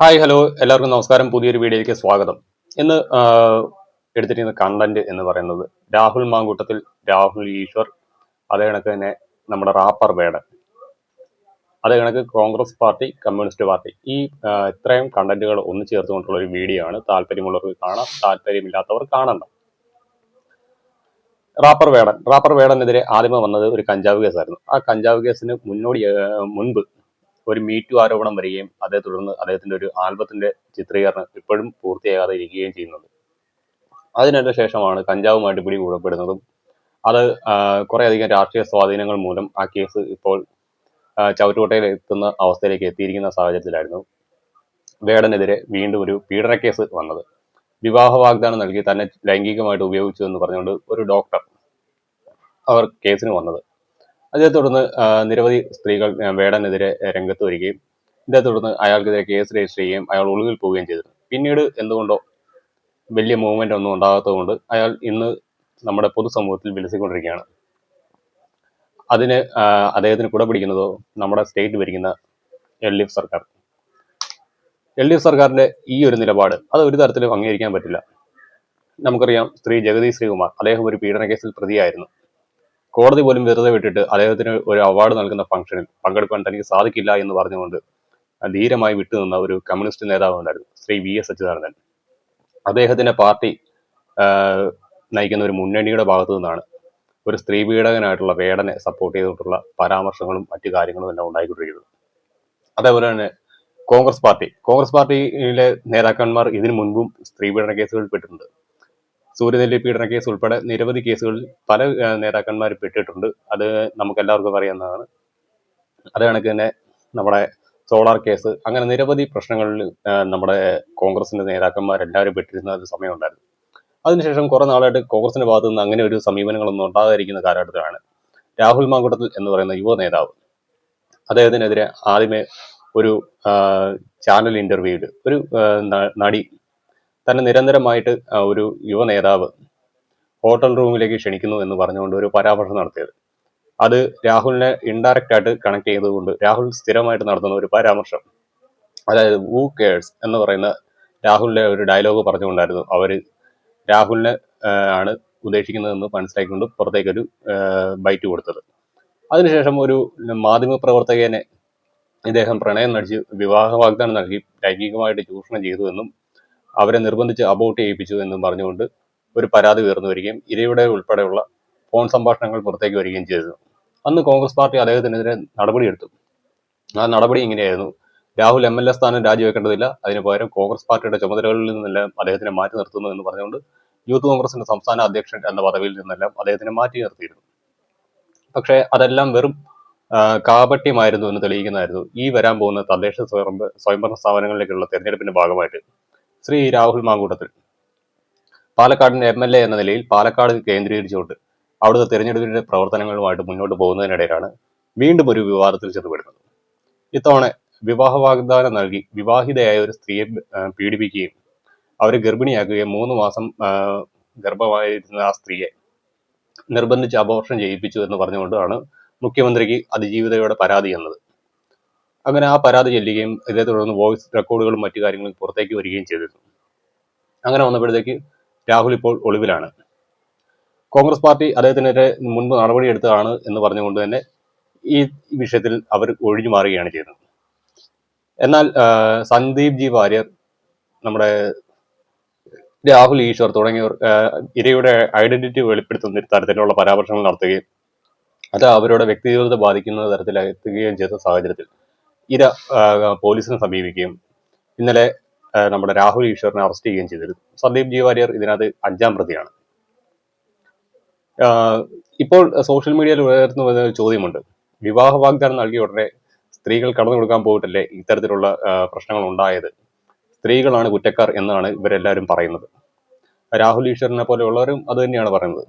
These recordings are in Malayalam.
ഹായ് ഹലോ എല്ലാവർക്കും നമസ്കാരം. പുതിയൊരു വീഡിയോയിലേക്ക് സ്വാഗതം. ഇന്ന് എടുത്തിരിക്കുന്ന കണ്ടന്റ് എന്ന് പറയുന്നത് രാഹുൽ മാങ്കൂട്ടത്തിൽ രാഹുൽ ഈശ്വർ അതേ കണക്ക് തന്നെ നമ്മുടെ റാപ്പർ വേടൻ. അതേ കണക്ക് കോൺഗ്രസ് പാർട്ടി കമ്മ്യൂണിസ്റ്റ് പാർട്ടി. ഈ ഇത്രയും കണ്ടന്റുകൾ ഒന്ന് ചേർത്തുകൊണ്ടുള്ള ഒരു വീഡിയോ ആണ്. താല്പര്യമുള്ളവർക്ക് കാണാം താല്പര്യമില്ലാത്തവർ കാണണ്ട. റാപ്പർ വേടൻ. റാപ്പർ വേടനെതിരെ ആദ്യമേ വന്നത് ഒരു കഞ്ചാവ് കേസായിരുന്നു. ആ കഞ്ചാവ് കേസിന് മുന്നോടി മുൻപ് ഒരു മീറ്റു ആരോപണം വരികയും അതേ തുടർന്ന് അദ്ദേഹത്തിന്റെ ഒരു ആൽബത്തിന്റെ ചിത്രീകരണം ഇപ്പോഴും പൂർത്തിയാകാതെ ഇരിക്കുകയും ചെയ്യുന്നത് അതിനു ശേഷമാണ് കഞ്ചാവുമായിട്ട് പിടികൂടപ്പെടുന്നതും അത് കുറെ കുറേയധികം രാഷ്ട്രീയ സ്വാധീനങ്ങൾ മൂലം ആ കേസ് ഇപ്പോൾ ചവറ്റുകൊട്ടയിൽ എത്തുന്ന അവസ്ഥയിലേക്ക് എത്തിയിരിക്കുന്ന സാഹചര്യത്തിലായിരുന്നു. വേടനെതിരെ വീണ്ടും ഒരു പീഡന കേസ് വന്നത്. വിവാഹ വാഗ്ദാനം നൽകി തന്നെ ലൈംഗികമായിട്ട് ഉപയോഗിച്ചു എന്ന് പറഞ്ഞുകൊണ്ട് ഒരു ഡോക്ടർ അവർ കേസിന് വന്നത്. അതേ തുടർന്ന് നിരവധി സ്ത്രീകൾ വേടനെതിരെ രംഗത്ത് വരികയും ഇതേ തുടർന്ന് അയാൾക്കെതിരെ കേസ് രജിസ്റ്റർ ചെയ്യുകയും അയാൾ ഒളിവിൽ പോവുകയും ചെയ്തിരുന്നു. പിന്നീട് എന്തുകൊണ്ടോ വലിയ മൂവ്മെന്റ് ഒന്നും ഉണ്ടാകാത്തതുകൊണ്ട് അയാൾ ഇന്ന് നമ്മുടെ പൊതുസമൂഹത്തിൽ വിലസിക്കൊണ്ടിരിക്കുകയാണ്. അതിന് അദ്ദേഹത്തിന് കുട പിടിക്കുന്നതോ നമ്മുടെ സ്റ്റേറ്റ് ഭരിക്കുന്ന എൽ ഡി എഫ് സർക്കാർ. എൽ ഡി എഫ് സർക്കാരിന്റെ ഈ ഒരു നിലപാട് അത് ഒരു തരത്തിലും അംഗീകരിക്കാൻ പറ്റില്ല. നമുക്കറിയാം സ്ത്രീ ജഗദീഷ് ശ്രീകുമാർ അദ്ദേഹം ഒരു പീഡന കേസിൽ പ്രതിയായിരുന്നു. കോടതി പോലും വെറുതെ വിട്ടിട്ട് അദ്ദേഹത്തിന് ഒരു അവാർഡ് നൽകുന്ന ഫംഗ്ഷനിൽ പങ്കെടുക്കാൻ തനിക്ക് സാധിക്കില്ല എന്ന് പറഞ്ഞുകൊണ്ട് ധീരമായി വിട്ടുനിന്ന ഒരു കമ്മ്യൂണിസ്റ്റ് നേതാവ് ഉണ്ടായിരുന്നു ശ്രീ വി എസ് അച്യുതാനന്ദൻ. അദ്ദേഹത്തിന്റെ പാർട്ടി നയിക്കുന്ന ഒരു മുന്നണിയുടെ ഭാഗത്തു നിന്നാണ് ഒരു സ്ത്രീ പീഡകനായിട്ടുള്ള വേടനെ സപ്പോർട്ട് ചെയ്തിട്ടുള്ള പരാമർശങ്ങളും മറ്റു കാര്യങ്ങളും എല്ലാം ഉണ്ടായിക്കൊണ്ടിരിക്കുന്നത്. അതേപോലെ തന്നെ കോൺഗ്രസ് പാർട്ടി കോൺഗ്രസ് പാർട്ടിയിലെ നേതാക്കന്മാർ ഇതിനു മുൻപും സ്ത്രീ പീഡന കേസുകളിൽ പെട്ടിട്ടുണ്ട്. സൂര്യനെല്ലി പീഡന കേസ് ഉൾപ്പെടെ നിരവധി കേസുകളിൽ പല നേതാക്കന്മാർ പെട്ടിട്ടുണ്ട്. അത് നമുക്ക് എല്ലാവർക്കും അറിയാവുന്നതാണ്. അത് കണക്ക് തന്നെ നമ്മുടെ സോളാർ കേസ് അങ്ങനെ നിരവധി പ്രശ്നങ്ങളിൽ നമ്മുടെ കോൺഗ്രസിന്റെ നേതാക്കന്മാരെല്ലാവരും പെട്ടിരുന്ന ഒരു സമയമുണ്ടായിരുന്നു. അതിനുശേഷം കുറെ നാളായിട്ട് കോൺഗ്രസിന്റെ ഭാഗത്തു നിന്ന് അങ്ങനെ ഒരു സമീപനങ്ങളൊന്നും ഉണ്ടാകാതിരിക്കുന്ന കാലഘട്ടത്തിലാണ് രാഹുൽ മാങ്കുട്ടത്തിൽ എന്ന് പറയുന്ന യുവ നേതാവ് അദ്ദേഹത്തിനെതിരെ ആദ്യമേ ഒരു ചാനൽ ഇന്റർവ്യൂവിൽ ഒരു നടി തന്നെ നിരന്തരമായിട്ട് ഒരു യുവ നേതാവ് ഹോട്ടൽ റൂമിലേക്ക് ക്ഷണിക്കുന്നു എന്ന് പറഞ്ഞുകൊണ്ട് ഒരു പരാമർശം നടത്തിയത്. അത് രാഹുലിനെ ഇൻഡയറക്റ്റ് ആയിട്ട് കണക്ട് ചെയ്തുകൊണ്ട് രാഹുൽ സ്ഥിരമായിട്ട് നടത്തുന്ന ഒരു പരാമർശം. അതായത് വൂ കേഴ്സ് എന്ന് പറയുന്ന രാഹുലിന്റെ ഒരു ഡയലോഗ് പറഞ്ഞുകൊണ്ടായിരുന്നു അവർ രാഹുലിനെ ആണ് ഉദ്ദേശിക്കുന്നതെന്ന് മനസ്സിലാക്കിക്കൊണ്ട് പുറത്തേക്കൊരു ബൈറ്റ് കൊടുത്തത്. അതിനുശേഷം ഒരു മാധ്യമ പ്രവർത്തകനെ ഇദ്ദേഹം പ്രണയം നടിച്ച് വിവാഹ വാഗ്ദാനം നൽകി ലൈംഗികമായിട്ട് ചൂഷണം ചെയ്തു എന്നും അവരെ നിർബന്ധിച്ച് അബോട്ട് ചെയ്യിപ്പിച്ചു എന്നും പറഞ്ഞുകൊണ്ട് ഒരു പരാതി ഉയർന്നു വരികയും ഇരയുടെ ഉൾപ്പെടെയുള്ള ഫോൺ സംഭാഷണങ്ങൾ പുറത്തേക്ക് വരികയും ചെയ്തു. അന്ന് കോൺഗ്രസ് പാർട്ടി അദ്ദേഹത്തിനെതിരെ നടപടിയെടുത്തു. ആ നടപടി ഇങ്ങനെയായിരുന്നു. രാഹുൽ എം എൽ എ സ്ഥാനം രാജിവെക്കേണ്ടതില്ല. അതിന് പകരം കോൺഗ്രസ് പാർട്ടിയുടെ ചുമതലകളിൽ നിന്നെല്ലാം അദ്ദേഹത്തിനെ മാറ്റി നിർത്തുന്നു എന്ന് പറഞ്ഞുകൊണ്ട് യൂത്ത് കോൺഗ്രസിന്റെ സംസ്ഥാന അധ്യക്ഷൻ എന്ന പദവിയിൽ നിന്നെല്ലാം അദ്ദേഹത്തിനെ മാറ്റി നിർത്തിയിരുന്നു. പക്ഷേ അതെല്ലാം വെറും കാപട്യമായിരുന്നു എന്ന് തെളിയിക്കുന്നതായിരുന്നു. ഈ വരാൻ പോകുന്ന തദ്ദേശ സ്വയംഭരണ സ്ഥാപനങ്ങളിലേക്കുള്ള തെരഞ്ഞെടുപ്പിന്റെ ഭാഗമായിട്ട്. ശ്രീ രാഹുൽ മാങ്കൂട്ടത്തിൽ. പാലക്കാടിന്റെ എം എൽ എ എന്ന നിലയിൽ പാലക്കാട് കേന്ദ്രീകരിച്ചുകൊണ്ട് അവിടുത്തെ തെരഞ്ഞെടുപ്പിന്റെ പ്രവർത്തനങ്ങളുമായിട്ട് മുന്നോട്ട് പോകുന്നതിനിടയിലാണ് വീണ്ടും ഒരു വിവാദത്തിൽ ചെന്നുപെടുന്നത് ഇത്തവണ വിവാഹ വാഗ്ദാനം നൽകി വിവാഹിതയായ ഒരു സ്ത്രീയെ പീഡിപ്പിക്കുകയും അവരെ ഗർഭിണിയാക്കുകയും മൂന്ന് മാസം ഗർഭമായിരുന്ന ആ സ്ത്രീയെ നിർബന്ധിച്ച് അബോർഷൻ ചെയ്യിപ്പിച്ചു എന്ന് പറഞ്ഞുകൊണ്ടാണ് മുഖ്യമന്ത്രിക്ക് അതിജീവിതയുടെ പരാതി എന്നത്. അങ്ങനെ ആ പരാതി ചെല്ലുകയും ഇതേ തുടർന്ന് വോയിസ് റെക്കോർഡുകളും മറ്റു കാര്യങ്ങളും പുറത്തേക്ക് വരികയും ചെയ്തിരുന്നു. അങ്ങനെ വന്നപ്പോഴത്തേക്ക് രാഹുൽ ഇപ്പോൾ ഒളിവിലാണ്. കോൺഗ്രസ് പാർട്ടി അദ്ദേഹത്തിനെതിരെ മുൻപ് നടപടിയെടുത്തതാണ് എന്ന് പറഞ്ഞുകൊണ്ട് തന്നെ ഈ വിഷയത്തിൽ അവർ ഒഴിഞ്ഞു മാറുകയാണ് ചെയ്തത്. എന്നാൽ സന്ദീപ് ജി വാര്യർ നമ്മുടെ രാഹുൽ ഈശ്വർ തുടങ്ങിയവർ ഇരയുടെ ഐഡന്റിറ്റി വെളിപ്പെടുത്തുന്ന തരത്തിലുള്ള പരാമർശങ്ങൾ നടത്തുകയും അത് അവരുടെ വ്യക്തിജീവിതത്തെ ബാധിക്കുന്ന തരത്തിലെത്തുകയും ചെയ്ത സാഹചര്യത്തിൽ ഇര പോലീസിനെ സമീപിക്കുകയും ഇന്നലെ നമ്മുടെ രാഹുൽ ഈശ്വറിനെ അറസ്റ്റ് ചെയ്യുകയും ചെയ്തിരുന്നു. സന്ദീപ് ജി വാര്യർ ഇതിനകത്ത് അഞ്ചാം പ്രതിയാണ്. ഇപ്പോൾ സോഷ്യൽ മീഡിയയിൽ ഉയർന്നു വരുന്ന ചോദ്യമുണ്ട്. വിവാഹ വാഗ്ദാനം നൽകിയ ഉടനെ സ്ത്രീകൾ കടന്നു കൊടുക്കാൻ പോയിട്ടല്ലേ ഇത്തരത്തിലുള്ള പ്രശ്നങ്ങൾ ഉണ്ടായത്? സ്ത്രീകളാണ് കുറ്റക്കാർ എന്നാണ് ഇവരെല്ലാവരും പറയുന്നത്. രാഹുൽ ഈശ്വറിനെ പോലെയുള്ളവരും അത് തന്നെയാണ് പറയുന്നത്.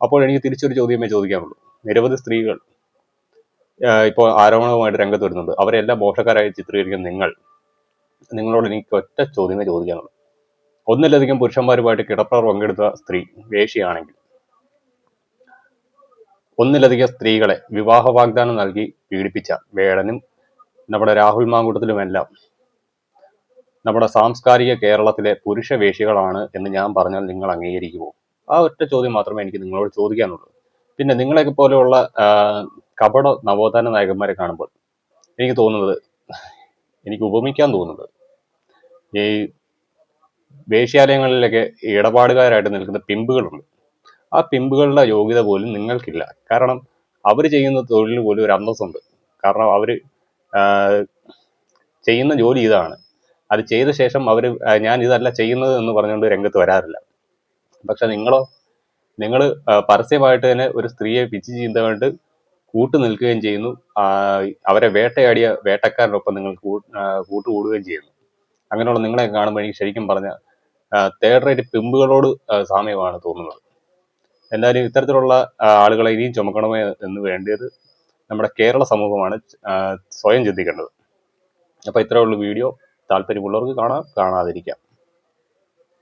അപ്പോൾ എനിക്ക് തിരിച്ചൊരു ചോദ്യമേ ചോദിക്കാനുള്ളൂ. നിരവധി സ്ത്രീകൾ ഇപ്പോൾ ആരോപണവുമായിട്ട് രംഗത്ത് വരുന്നുണ്ട്. അവരെല്ലാം മോശക്കാരായി ചിത്രീകരിക്കുന്ന നിങ്ങൾ നിങ്ങളോട് എനിക്ക് ഒറ്റ ചോദ്യമേ ചോദിക്കാനുള്ളൂ. ഒന്നിലധികം പുരുഷന്മാരുമായിട്ട് കിടപ്പറ പങ്കെടുത്ത സ്ത്രീ വേശിയാണെങ്കിൽ ഒന്നിലധികം സ്ത്രീകളെ വിവാഹ വാഗ്ദാനം നൽകി പീഡിപ്പിച്ച വേടനും നമ്മുടെ രാഹുൽ മാങ്കൂട്ടത്തിലുമെല്ലാം നമ്മുടെ സാംസ്കാരിക കേരളത്തിലെ പുരുഷ വേഷികളാണ് എന്ന് ഞാൻ പറഞ്ഞാൽ നിങ്ങൾ അംഗീകരിക്കുമോ? ആ ഒറ്റ ചോദ്യം മാത്രമേ എനിക്ക് നിങ്ങളോട് ചോദിക്കാനുള്ളൂ. പിന്നെ നിങ്ങളെ പോലെയുള്ള കപട നവോത്ഥാന നായകന്മാരെ കാണുമ്പോൾ എനിക്ക് തോന്നുന്നത് എനിക്ക് ഉപമിക്കാൻ തോന്നുന്നത് ഈ വേശ്യാലയങ്ങളിലൊക്കെ ഇടപാടുകാരായിട്ട് നിൽക്കുന്ന പിമ്പുകളുണ്ട്. ആ പിമ്പുകളുടെ യോഗ്യത പോലും നിങ്ങൾക്കില്ല. കാരണം അവർ ചെയ്യുന്ന തൊഴിലിന് പോലും ഒരു അന്തസ്സുണ്ട്. കാരണം അവർ ചെയ്യുന്ന ജോലി ഇതാണ്. അത് ചെയ്ത ശേഷം അവർ ഞാൻ ഇതല്ല ചെയ്യുന്നത് എന്ന് പറഞ്ഞുകൊണ്ട് രംഗത്ത് വരാറില്ല. പക്ഷെ നിങ്ങളോ നിങ്ങൾ പരസ്യമായിട്ട് തന്നെ ഒരു സ്ത്രീയെ പിച്ച് ചീന്താണ്ട് കൂട്ടു നിൽക്കുകയും ചെയ്യുന്നു. അവരെ വേട്ടയാടിയ വേട്ടക്കാരനൊപ്പം നിങ്ങൾ കൂട്ടുകൂടുകയും ചെയ്യുന്നു. അങ്ങനെയുള്ള നിങ്ങളെ കാണുമ്പോൾ എനിക്ക് ശരിക്കും പറഞ്ഞ തേർഡ് റേറ്റ് പിമ്പുകളോട് സാമ്യമാണ് തോന്നുന്നത്. എന്തായാലും ഇത്തരത്തിലുള്ള ആളുകളെ ഇനിയും ചുമക്കണമേ എന്ന് വേണ്ടിയത് നമ്മുടെ കേരള സമൂഹമാണ് സ്വയം ചിന്തിക്കേണ്ടത്. അപ്പോൾ ഇത്രയുള്ള വീഡിയോ. താല്പര്യമുള്ളവർക്ക് കാണാം കാണാതിരിക്കാം.